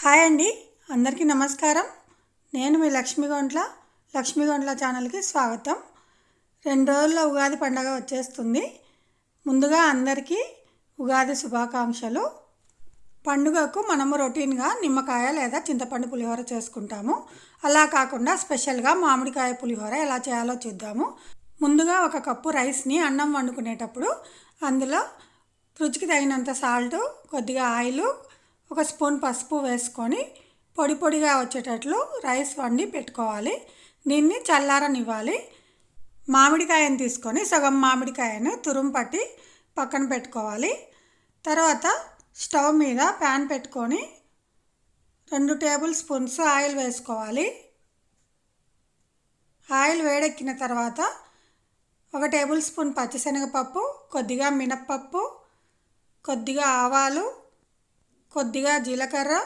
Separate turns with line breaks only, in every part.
Hi అండి. అందరికీ నమస్కారం. నేను మీ లక్ష్మీగొంట్ల లక్ష్మీగొంట్ల ఛానల్కి స్వాగతం. రెండు రోజుల్లో ఉగాది పండగ వచ్చేస్తుంది. ముందుగా అందరికీ ఉగాది శుభాకాంక్షలు. పండుగకు మనము రొటీన్గా నిమ్మకాయ లేదా చింతపండు పులిహోర చేసుకుంటాము. అలా కాకుండా స్పెషల్గా మామిడికాయ పులిహోర ఎలా చేయాలో చూద్దాము. ముందుగా ఒక కప్పు రైస్ని అన్నం వండుకునేటప్పుడు అందులో రుచికి తగినంత సాల్ట్ కొద్దిగా ఆయిల్ ఒక స్పూన్ పసుపు వేసుకొని పొడి పొడిగా వచ్చేటట్లు రైస్ వండి పెట్టుకోవాలి. దీన్ని చల్లారనివ్వాలి. మామిడికాయను తీసుకొని సగం మామిడికాయను తురుము పట్టి పక్కన పెట్టుకోవాలి. తర్వాత స్టవ్ మీద ప్యాన్ పెట్టుకొని రెండు టేబుల్ స్పూన్స్ ఆయిల్ వేసుకోవాలి. ఆయిల్ వేడెక్కిన తర్వాత ఒక టేబుల్ స్పూన్ పచ్చిశనగపప్పు కొద్దిగా మినప్పప్పు కొద్దిగా ఆవాలు కొద్దిగా జీలకర్ర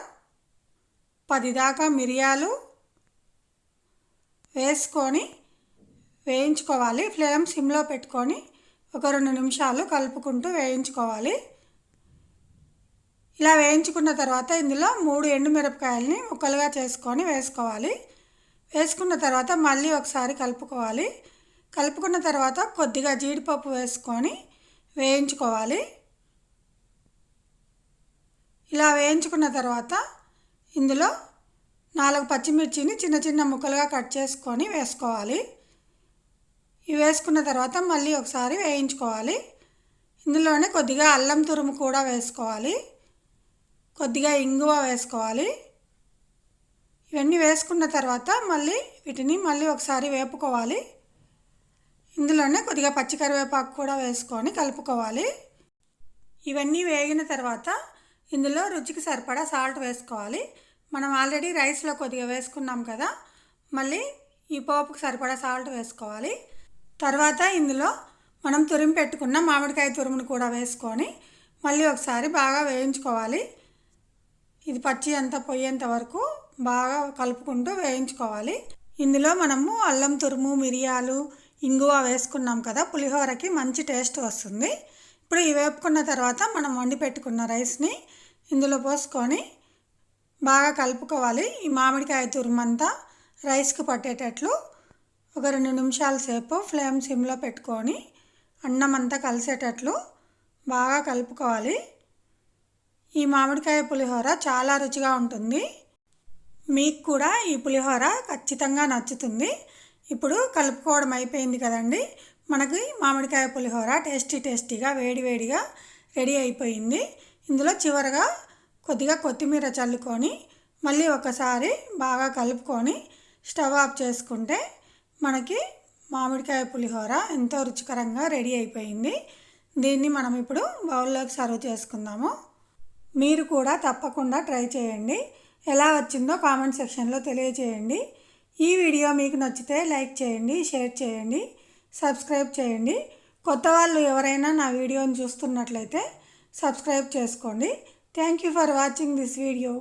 పది దాకా మిరియాలు వేసుకొని వేయించుకోవాలి. ఫ్లేమ్ సిమ్లో పెట్టుకొని ఒక రెండు నిమిషాలు కలుపుకుంటూ వేయించుకోవాలి. ఇలా వేయించుకున్న తర్వాత ఇందులో మూడు ఎండుమిరపకాయలని ముక్కలుగా చేసుకొని వేసుకోవాలి. వేసుకున్న తర్వాత మళ్ళీ ఒకసారి కలుపుకోవాలి. కలుపుకున్న తర్వాత కొద్దిగా జీడిపప్పు వేసుకొని వేయించుకోవాలి. ఇలా వేయించుకున్న తర్వాత ఇందులో నాలుగు పచ్చిమిర్చిని చిన్న చిన్న ముక్కలుగా కట్ చేసుకొని వేసుకోవాలి. ఇవి వేసుకున్న తర్వాత మళ్ళీ ఒకసారి వేయించుకోవాలి. ఇందులోనే కొద్దిగా అల్లం తురుము కూడా వేసుకోవాలి. కొద్దిగా ఇంగువ వేసుకోవాలి. ఇవన్నీ వేసుకున్న తర్వాత మళ్ళీ వీటిని మళ్ళీ ఒకసారి వేపుకోవాలి. ఇందులోనే కొద్దిగా పచ్చికరివేపాకు కూడా వేసుకొని కలుపుకోవాలి. ఇవన్నీ వేగిన తర్వాత ఇందులో రుచికి సరిపడా సాల్ట్ వేసుకోవాలి. మనం ఆల్రెడీ రైస్లో కొద్దిగా వేసుకున్నాం కదా మళ్ళీ ఈ పోపుకి సరిపడా సాల్ట్ వేసుకోవాలి. తర్వాత ఇందులో మనం తురిమి పెట్టుకున్న మామిడికాయ తురుమును కూడా వేసుకొని మళ్ళీ ఒకసారి బాగా వేయించుకోవాలి. ఇది పచ్చి అంతా పోయేంత వరకు బాగా కలుపుకుంటూ వేయించుకోవాలి. ఇందులో మనము అల్లం తురుము మిరియాలు ఇంగువ వేసుకున్నాం కదా పులిహోరకి మంచి టేస్ట్ వస్తుంది. ఇప్పుడు ఈ వేపుకున్న తర్వాత మనం వండి పెట్టుకున్న రైస్ని ఇందులో పోసుకొని బాగా కలుపుకోవాలి. ఈ మామిడికాయ తురుమంతా రైస్కి పట్టేటట్లు ఒక రెండు నిమిషాల సేపు ఫ్లేమ్ సిమ్లో పెట్టుకొని అన్నం అంతా కలిసేటట్లు బాగా కలుపుకోవాలి. ఈ మామిడికాయ పులిహోర చాలా రుచిగా ఉంటుంది. మీకు కూడా ఈ పులిహోర ఖచ్చితంగా నచ్చుతుంది. ఇప్పుడు కలుపుకోవడం అయిపోయింది కదండి. మనకి మామిడికాయ పులిహోర టేస్టీ టేస్టీగా వేడివేడిగా రెడీ అయిపోయింది. ఇందులో చివరగా కొద్దిగా కొత్తిమీర చల్లుకొని మళ్ళీ ఒకసారి బాగా కలుపుకొని స్టవ్ ఆఫ్ చేసుకుంటే మనకి మామిడికాయ పులిహోర ఎంతో రుచికరంగా రెడీ అయిపోయింది. దీన్ని మనం ఇప్పుడు బౌల్లోకి సర్వ్ చేసుకుందాము. మీరు కూడా తప్పకుండా ట్రై చేయండి. ఎలా వచ్చిందో కామెంట్ సెక్షన్లో తెలియజేయండి ఈ వీడియో మీకు నచ్చితే లైక్ చేయండి షేర్ చేయండి సబ్స్క్రైబ్ చేయండి. కొత్త వాళ్ళు ఎవరైనా నా వీడియోని చూస్తున్నట్లయితే సబ్స్క్రైబ్ చేసుకోండి. Thank you for watching this video